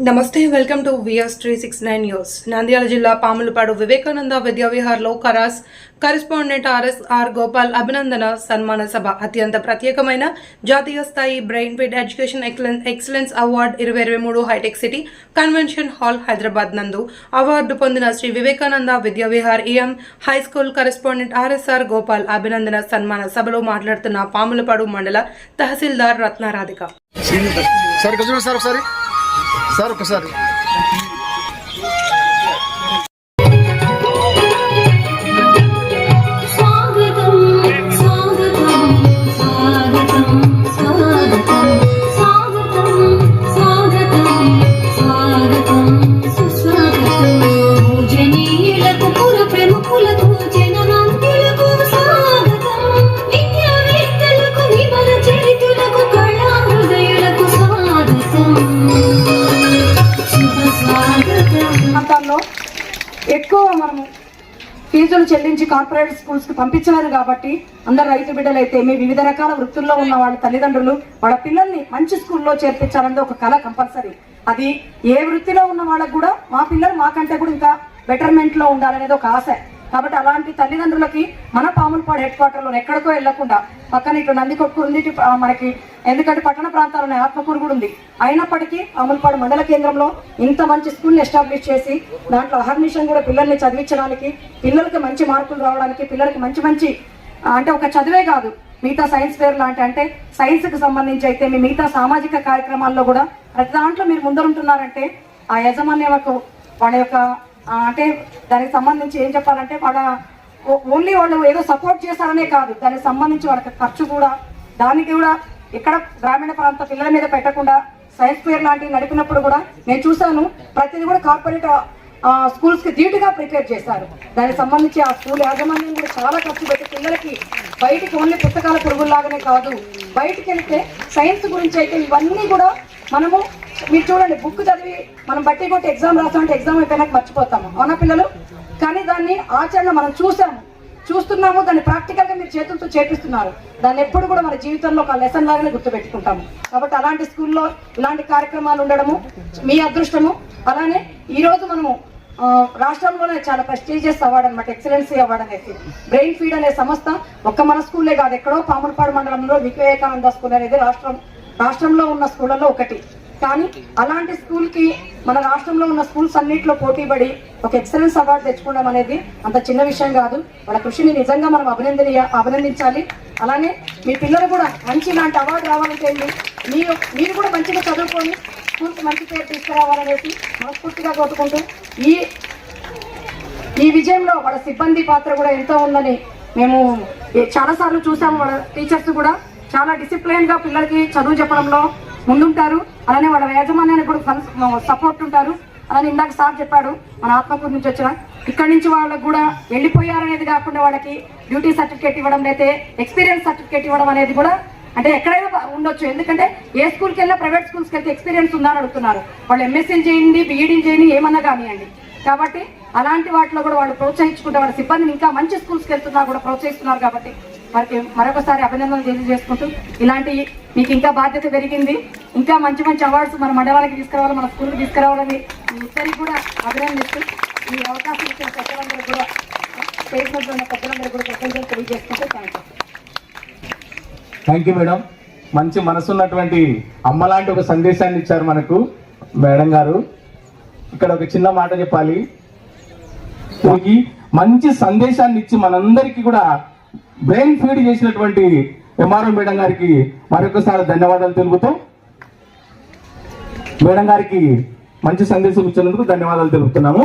నమస్తే welcome to VS three six nine news. Nandyala జిల్లా పాములపాడు వివేకానంద విద్యావిహార్లో కరాస్ కరెస్పాండెంట్ ఆర్ఎస్ఆర్ గోపాల్ అభినందన సన్మాన సభ. అత్యంత ప్రత్యేకమైన జాతీయ స్థాయి brain fit education excellence award ఇరవై ఇరవై మూడు hi-tech city convention hall Hyderabad నందు అవార్డు పొందిన Shri Vivekananda Vidyavihar EM high school correspondent RSR Gopal అభినందన సన్మాన సభలో మాట్లాడుతున్న పాములపాడు మండల తహసీల్దార్ రత్నారాధిక. సార్ సార్ ఒకసారి. సార్ ఒకసారి. ఫీజులు చెల్లించి కార్పొరేట్ స్కూల్స్కి పంపించలేదు కాబట్టి అందరు రైతు బిడ్డలైతే మీ వివిధ రకాల వృత్తుల్లో ఉన్న వాళ్ళ తల్లిదండ్రులు వాళ్ళ పిల్లల్ని మంచి స్కూల్లో చేర్పించాలన్నది ఒక కళ కంపల్సరీ. అది ఏ వృత్తిలో ఉన్న వాళ్ళకు కూడా మా పిల్లలు మాకంటే కూడా ఇంకా బెటర్మెంట్లో ఉండాలనేది ఒక ఆశ. కాబట్టి అలాంటి తల్లిదండ్రులకి మన పాములపాడు హెడ్ క్వార్టర్లో ఎక్కడికో వెళ్ళకుండా పక్కన ఇటు నందికొట్టు ఉంది మనకి ఎందుకంటే పట్టణ ప్రాంతాలు ఉన్నాయి ఆత్మకూరు కూడా ఉంది. అయినప్పటికీ అమలపాడు మండల కేంద్రంలో ఇంత మంచి స్కూల్ని ఎస్టాబ్లిష్ చేసి దాంట్లో అహర్నిషన్ కూడా పిల్లల్ని చదివించడానికి పిల్లలకి మంచి మార్కులు రావడానికి పిల్లలకి మంచి మంచి అంటే ఒక చదివే కాదు మిగతా సైన్స్ ఫేర్ లాంటి అంటే సైన్స్కి సంబంధించి అయితే మీ మిగతా సామాజిక కార్యక్రమాల్లో కూడా ప్రతి దాంట్లో మీరు ముందరుంటున్నారంటే ఆ యజమాన్యకు వాళ్ళ యొక్క అంటే దానికి సంబంధించి ఏం చెప్పాలంటే వాళ్ళ ఓన్లీ వాళ్ళు ఏదో సపోర్ట్ చేస్తారనే కాదు. దానికి సంబంధించి వాళ్ళకి ఖర్చు కూడా దానికి కూడా ఇక్కడ గ్రామీణ ప్రాంత పిల్లల మీద పెట్టకుండా సైన్స్ ఫేర్ లాంటివి నడిపినప్పుడు కూడా నేను చూశాను ప్రతిదీ కూడా కార్పొరేట్ స్కూల్స్కి ధీటుగా ప్రిపేర్ చేశారు. దానికి సంబంధించి ఆ స్కూల్ యాజమాన్యం కూడా చాలా ఖర్చు పెట్టి పిల్లలకి బయటికి ఓన్లీ పుస్తకాల పురుగుల్లాగానే కాదు బయటికి వెళ్తే సైన్స్ గురించి అయితే ఇవన్నీ కూడా మనము మీరు చూడండి బుక్ చదివి మనం బట్టి కొట్టి ఎగ్జామ్ రాసామంటే ఎగ్జామ్ అయిపోయినాక మర్చిపోతాము. అవునా పిల్లలు? కానీ దాన్ని ఆచరణ మనం చూసాము. చూస్తున్నాము దాన్ని ప్రాక్టికల్గా మీరు చేతులతో చేపిస్తున్నారు. దాన్ని ఎప్పుడు కూడా మన జీవితంలో ఒక లెసన్ లాగానే గుర్తుపెట్టుకుంటాము. కాబట్టి అలాంటి స్కూల్లో ఇలాంటి కార్యక్రమాలు ఉండడము మీ అదృష్టము. అలానే ఈ రోజు మనము రాష్ట్రంలోనే చాలా ప్రెస్టీజియస్ అవార్డు అనమాట ఎక్సలెన్సీ అవార్డు అనేది బ్రెయిన్ ఫీడ్ అనే సంస్థ ఒక్క మన స్కూల్లే కాదు ఎక్కడో పాములపాడు మండలంలో వివేకానంద స్కూల్ అనేది రాష్ట్రం రాష్ట్రంలో ఉన్న స్కూళ్ళలో ఒకటి. కానీ అలాంటి స్కూల్కి మన రాష్ట్రంలో ఉన్న స్కూల్స్ అన్నింటిలో పోటీపడి ఒక ఎక్సలెన్స్ అవార్డు తెచ్చుకోవడం అనేది అంత చిన్న విషయం కాదు. వాళ్ళ కృషిని నిజంగా మనం అభినందనీయ అభినందించాలి. అలానే మీ పిల్లలు కూడా మంచి ఇలాంటి అవార్డు రావాలంటే మీరు మీరు కూడా మంచిగా చదువుకొని స్కూల్కి మంచి పేరు తీసుకురావాలనేసి మనస్ఫూర్తిగా కోరుకుంటూ ఈ ఈ విజయంలో వాళ్ళ సిబ్బంది పాత్ర కూడా ఎంతో ఉందని మేము చాలాసార్లు చూసాము వాళ్ళ టీచర్స్ కూడా. చాలా డిసిప్లైన్గా పిల్లలకి చదువు చెప్పడంలో ముందుంటారు. అలానే వాళ్ళ యాజమాన్యానికి కూడా సపోర్ట్ ఉంటారు. అలానే ఇందాక సార్ చెప్పాడు మన ఆత్మకూరు నుంచి వచ్చిన ఇక్కడి నుంచి వాళ్ళకు కూడా వెళ్ళిపోయారనేది కాకుండా వాళ్ళకి డ్యూటీ సర్టిఫికేట్ ఇవ్వడం అయితే ఎక్స్పీరియన్స్ సర్టిఫికేట్ ఇవ్వడం అనేది కూడా అంటే ఎక్కడైనా ఉండొచ్చు. ఎందుకంటే ఏ స్కూల్కి వెళ్ళినా ప్రైవేట్ స్కూల్స్కి వెళ్తే ఎక్స్పీరియన్స్ ఉందని అడుగుతున్నారు. వాళ్ళు ఎంఎస్సీలు చేయండి బీఈడీలు చేయండి ఏమన్నా కానివ్వండి. కాబట్టి అలాంటి వాటిలో కూడా వాళ్ళు ప్రోత్సహించుకుంటే వాళ్ళ సిబ్బందిని ఇంకా మంచి స్కూల్స్కి వెళ్తున్నా కూడా ప్రోత్సహిస్తున్నారు కాబట్టి మరి మరొకసారి అభినందనలు తెలియజేసుకుంటూ ఇలాంటి మీకు ఇంకా బాధ్యత పెరిగింది. ఇంకా మంచి మంచి అవార్డ్స్ మన మండలానికి తీసుకురావాలి మన స్కూల్కి తీసుకురావాలని మీ ఇద్దరికి కూడా అభినందిస్తూ ఈ అవకాశం ఇచ్చిన పెద్దలందరూ కూడా స్టేట్ ఉన్న పెద్దలందరూ కూడా కృతజ్ఞతలు తెలియజేసుకుంటూ thank you thank you madam మంచి మనసున్నటువంటి అమ్మ లాంటి ఒక సందేశాన్ని ఇచ్చారు మనకు మేడం గారు. ఇక్కడ ఒక చిన్న మాట చెప్పాలి. మంచి సందేశాన్ని ఇచ్చి మనందరికీ కూడా బ్రెయిన్ ఫీడ్ చేసినటువంటి ఎంఆర్ఓ మేడం గారికి మరొకసారి ధన్యవాదాలు తెలుపుతూ మేడం గారికి మంచి సందేశం ఇచ్చినందుకు ధన్యవాదాలు తెలుపుతున్నాము.